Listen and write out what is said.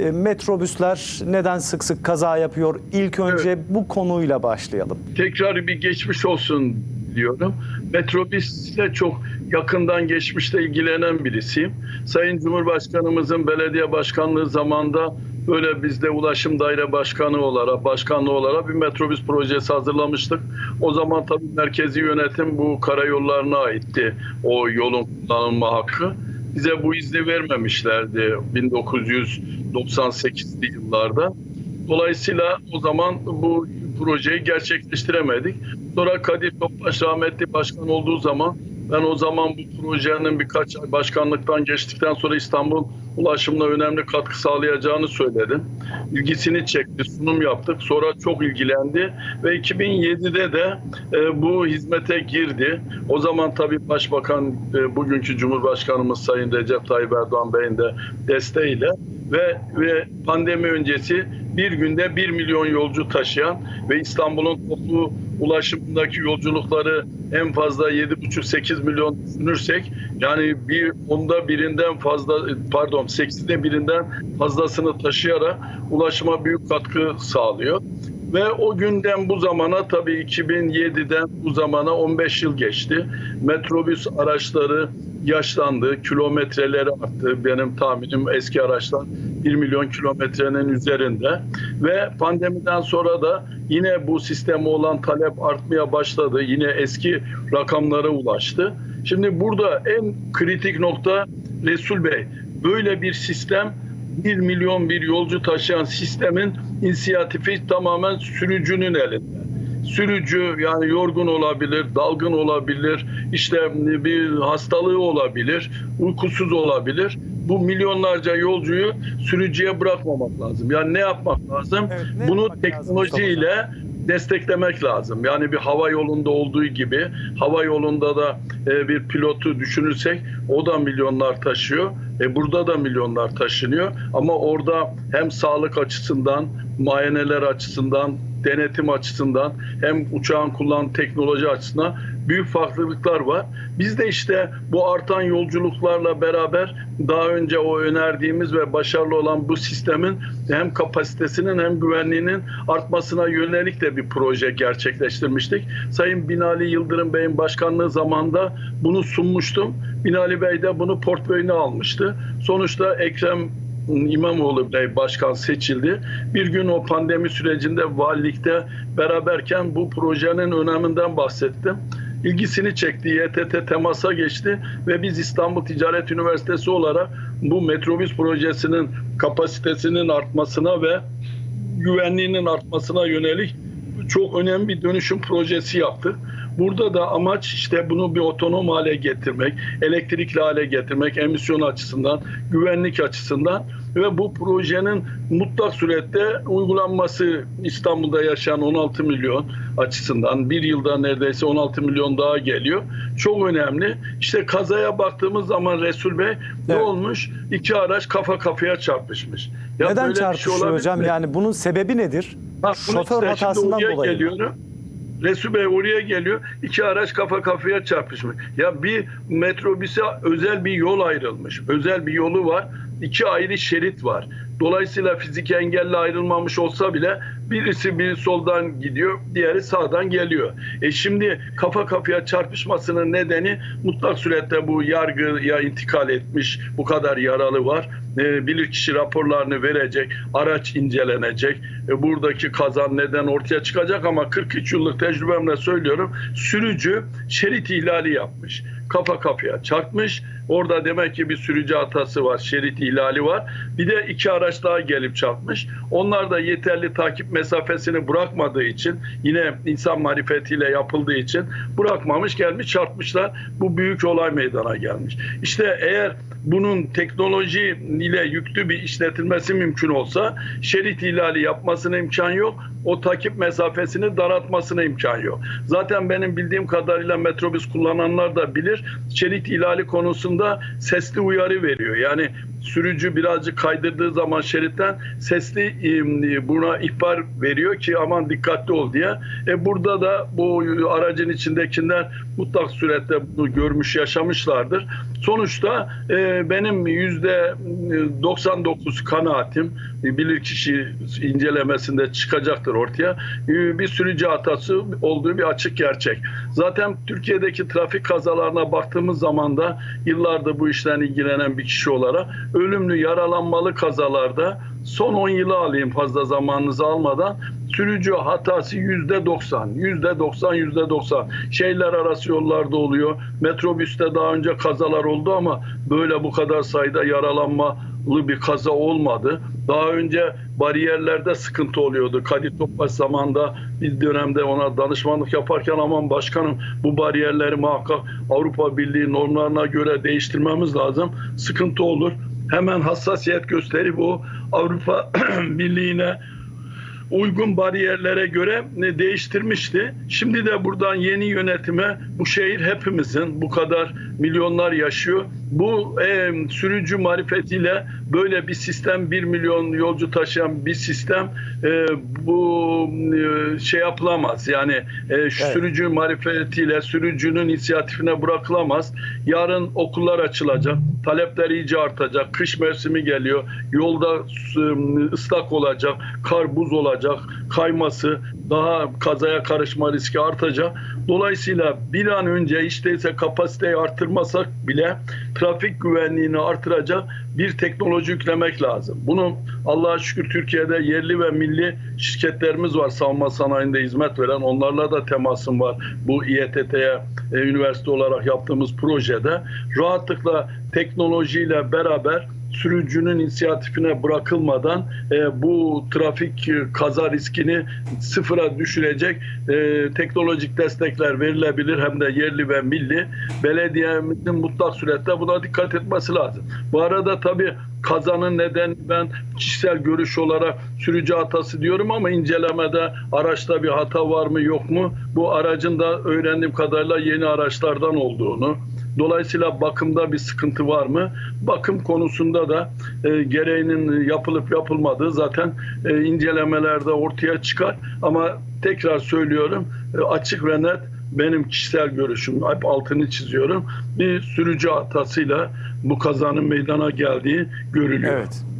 e, metrobüsler neden sık sık kaza yapıyor? İlk önce bu konuyla başlayalım. tekrar bir geçmiş olsun diyorum. Metrobüsle çok yakından geçmişte ilgilenen birisiyim. Sayın Cumhurbaşkanımızın belediye başkanlığı zamanında böyle biz de Ulaşım Daire Başkanı olarak, başkanlığı olarak bir metrobüs projesi hazırlamıştık. O zaman tabii merkezi yönetim bu karayollarına aitti o yolun kullanılma hakkı. Bize bu izni vermemişlerdi 1998'li yıllarda. Dolayısıyla o zaman bu projeyi gerçekleştiremedik. Sonra Kadir Topbaş rahmetli başkan olduğu zaman ben o zaman bu projenin birkaç ay başkanlıktan geçtikten sonra İstanbul ulaşımına önemli katkı sağlayacağını söyledim. İlgisini çekti, sunum yaptık. Sonra çok ilgilendi ve 2007'de de e, bu hizmete girdi. O zaman tabii Başbakan, e, bugünkü Cumhurbaşkanımız Sayın Recep Tayyip Erdoğan Bey'in de desteğiyle ve ve pandemi öncesi bir günde 1 milyon yolcu taşıyan ve İstanbul'un toplu ulaşımındaki yolculukları en fazla 7,5-8 milyon düşünürsek yani bir onda birinden fazla pardon 8'de birinden fazlasını taşıyarak ulaşıma büyük katkı sağlıyor. Ve o günden bu zamana tabii 2007'den bu zamana 15 yıl geçti. Metrobüs araçları yaşlandı, kilometreleri arttı. Benim tahminim eski araçlar 1 milyon kilometrenin üzerinde. Ve pandemiden sonra da yine bu sisteme olan talep artmaya başladı. Yine eski rakamlara ulaştı. Şimdi burada en kritik nokta Resul Bey, böyle bir sistem 1 milyon bir yolcu taşıyan sistemin inisiyatifi tamamen sürücünün elinde. Sürücü yani yorgun olabilir, dalgın olabilir, işte bir hastalığı olabilir, uykusuz olabilir. Bu milyonlarca yolcuyu sürücüye bırakmamak lazım. Yani ne yapmak lazım? Evet, ne Bunu yapmak lazım teknolojiyle desteklemek lazım. Yani bir hava yolunda olduğu gibi hava yolunda da e, bir pilotu düşünürsek o da milyonlar taşıyor. E, burada da milyonlar taşınıyor ama orada hem sağlık açısından, muayeneler açısından, denetim açısından hem uçağın kullandığı teknoloji açısından büyük farklılıklar var. Biz de işte bu artan yolculuklarla beraber daha önce o önerdiğimiz ve başarılı olan bu sistemin hem kapasitesinin hem güvenliğinin artmasına yönelik de bir proje gerçekleştirmiştik. Sayın Binali Yıldırım Bey'in başkanlığı zamanında bunu sunmuştum. Binali Bey de bunu portföyüne almıştı. Sonuçta Ekrem İmamoğlu Bey başkan seçildi. Bir gün o pandemi sürecinde valilikte beraberken bu projenin öneminden bahsettim. İlgisini çekti, YTT temasa geçti ve biz İstanbul Ticaret Üniversitesi olarak bu metrobüs projesinin kapasitesinin artmasına ve güvenliğinin artmasına yönelik çok önemli bir dönüşüm projesi yaptık. Burada da amaç işte bunu bir otonom hale getirmek, elektrikli hale getirmek, emisyon açısından, güvenlik açısından ve bu projenin mutlak surette uygulanması İstanbul'da yaşayan 16 milyon açısından bir yılda neredeyse 16 milyon daha geliyor. Çok önemli. İşte kazaya baktığımız zaman Resul Bey ne Evet. olmuş? İki araç kafa kafaya çarpışmış. Ya Neden şey çarpışıyor olabilir hocam? mi? Yani bunun sebebi nedir? Bunu Şoför işte hatasından dolayı. geliyorum. Resul Bey oraya geliyor. iki araç kafa kafaya çarpışmış. Ya bir metrobüse özel bir yol ayrılmış. Özel bir yolu var. İki ayrı şerit var. Dolayısıyla fizik engelle ayrılmamış olsa bile birisi bir soldan gidiyor, diğeri sağdan geliyor. E şimdi kafa kafaya çarpışmasının nedeni mutlak surette bu yargıya intikal etmiş, bu kadar yaralı var. E, bilirkişi raporlarını verecek, araç incelenecek. E, buradaki kazan neden ortaya çıkacak ama 43 yıllık tecrübemle söylüyorum. Sürücü şerit ihlali yapmış. Kafa kafaya çarpmış. Orada demek ki bir sürücü hatası var, şerit ihlali var. Bir de iki araç daha gelip çarpmış. Onlar da yeterli takip mesafesini bırakmadığı için yine insan marifetiyle yapıldığı için bırakmamış gelmiş çarpmışlar. Bu büyük olay meydana gelmiş. İşte eğer bunun teknoloji ile yüklü bir işletilmesi mümkün olsa şerit ihlali yapmasına imkan yok. O takip mesafesini daraltmasına imkan yok. Zaten benim bildiğim kadarıyla metrobüs kullananlar da bilir. Şerit ihlali konusunda sesli uyarı veriyor. Yani sürücü birazcık kaydırdığı zaman şeritten sesli buna ihbar veriyor ki aman dikkatli ol diye. E burada da bu aracın içindekiler mutlak surette bunu görmüş yaşamışlardır. Sonuçta e, benim yüzde 99 kanaatim e, bilirkişi incelemesinde çıkacaktır ortaya. E, bir sürücü hatası olduğu bir açık gerçek. Zaten Türkiye'deki trafik kazalarına baktığımız zaman da yıllardır bu işten ilgilenen bir kişi olarak ölümlü yaralanmalı kazalarda son 10 yılı alayım fazla zamanınızı almadan sürücü hatası yüzde 90, yüzde 90, yüzde 90. Şehirler arası yollarda oluyor. Metrobüste daha önce kazalar oldu ama böyle bu kadar sayıda yaralanmalı bir kaza olmadı. Daha önce bariyerlerde sıkıntı oluyordu. Kadir Topbaş zamanında bir dönemde ona danışmanlık yaparken aman başkanım bu bariyerleri muhakkak Avrupa Birliği normlarına göre değiştirmemiz lazım. Sıkıntı olur. Hemen hassasiyet gösterip o Avrupa Birliği'ne uygun bariyerlere göre e, değiştirmişti. Şimdi de buradan yeni yönetime bu şehir hepimizin bu kadar milyonlar yaşıyor. Bu e, sürücü marifetiyle böyle bir sistem 1 milyon yolcu taşıyan bir sistem e, bu e, şey yapılamaz. Yani e, şu Evet. sürücü marifetiyle sürücünün inisiyatifine bırakılamaz. Yarın okullar açılacak. Talepler iyice artacak. Kış mevsimi geliyor. Yolda ıı, ıslak olacak. Kar buz olacak. Kayması daha kazaya karışma riski artacak. Dolayısıyla bir an önce değilse kapasiteyi artırmasak bile trafik güvenliğini artıracak bir teknoloji yüklemek lazım. Bunu Allah'a şükür Türkiye'de yerli ve milli şirketlerimiz var savunma sanayinde hizmet veren. Onlarla da temasım var. Bu İETT'ye e, üniversite olarak yaptığımız projede rahatlıkla teknolojiyle beraber sürücünün inisiyatifine bırakılmadan e, bu trafik e, kaza riskini sıfıra düşürecek e, teknolojik destekler verilebilir hem de yerli ve milli. Belediyemizin mutlak surette buna dikkat etmesi lazım. Bu arada tabii kazanın nedeni ben kişisel görüş olarak sürücü hatası diyorum ama incelemede araçta bir hata var mı yok mu? Bu aracın da öğrendiğim kadarıyla yeni araçlardan olduğunu, Dolayısıyla bakımda bir sıkıntı var mı? Bakım konusunda da e, gereğinin yapılıp yapılmadığı zaten e, incelemelerde ortaya çıkar. Ama tekrar söylüyorum e, açık ve net benim kişisel görüşüm, hep altını çiziyorum. Bir sürücü hatasıyla bu kazanın meydana geldiği görülüyor. Evet.